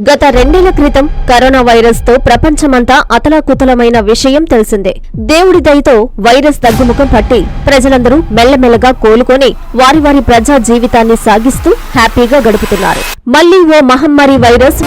గత రెండేళ్ళ క్రితం కరోనా వైరస్తో ప్రపంచమంతా అతలాకుతలమైన విషయం తెలిసిందే. దేవుడి దయతో వైరస్ తగ్గుముఖం పట్టి ప్రజలందరూ మెల్లమెల్లగా కోలుకొని వారి వారి ప్రజా జీవితాన్ని సాగిస్తూ హ్యాపీగా గడుపుతున్నారు. మళ్ళీ ఓ మహమ్మారి వైరస్